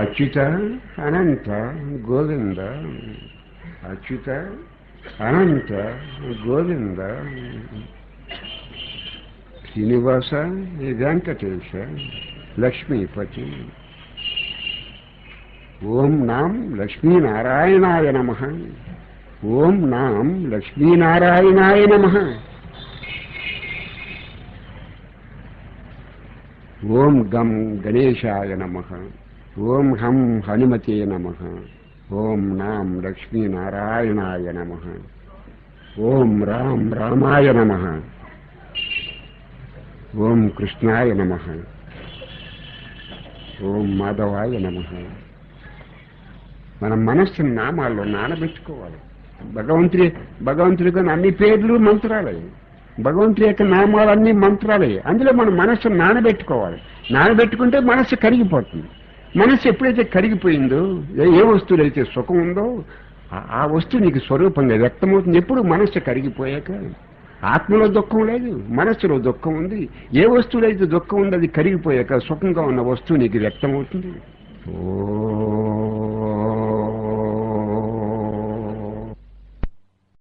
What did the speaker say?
అచ్యుత అనంత గోవింద అచ్యుత అనంత గోవింద శ్రీనివాస వెంకటేశ లక్ష్మీపతి ఓం నాం లక్ష్మీనారాయణాయ నమ ఓం నాం లక్ష్మీనారాయణాయ నమ ఓం గం గణేశాయ నమ ఓం హం హనుమతే నమ. ఓం నాం లక్ష్మీనారాయణాయ నమ. ఓం రాం రామాయ నమ. ఓం కృష్ణాయ నమ. ఓం మాధవాయ నమ. మన మనస్సుని నామాల్లో నానబెట్టుకోవాలి. భగవంతుడి భగవంతుడికి అన్ని పేర్లు మంత్రాలే భగవంతుడి యొక్క నామాలన్నీ మంత్రాలే అందులో మన మనస్సును నానబెట్టుకోవాలి. నానబెట్టుకుంటే మనస్సు కరిగిపోతుంది. మనసు ఎప్పుడైతే కరిగిపోయిందో ఏ ఏ వస్తువులు అయితే సుఖం ఉందో ఆ- వస్తువు నీకు స్వరూపంగా వ్యక్తమవుతుంది. ఎప్పుడు మనస్సు కరిగిపోయాక ఆత్మలో దుఃఖం లేదు మనస్సులో దుఃఖం ఉంది. ఏ వస్తువులో అయితే దుఃఖం ఉందో అది కరిగిపోయాక సుఖంగా ఉన్న వస్తువు నీకు వ్యక్తమవుతుంది. ఓ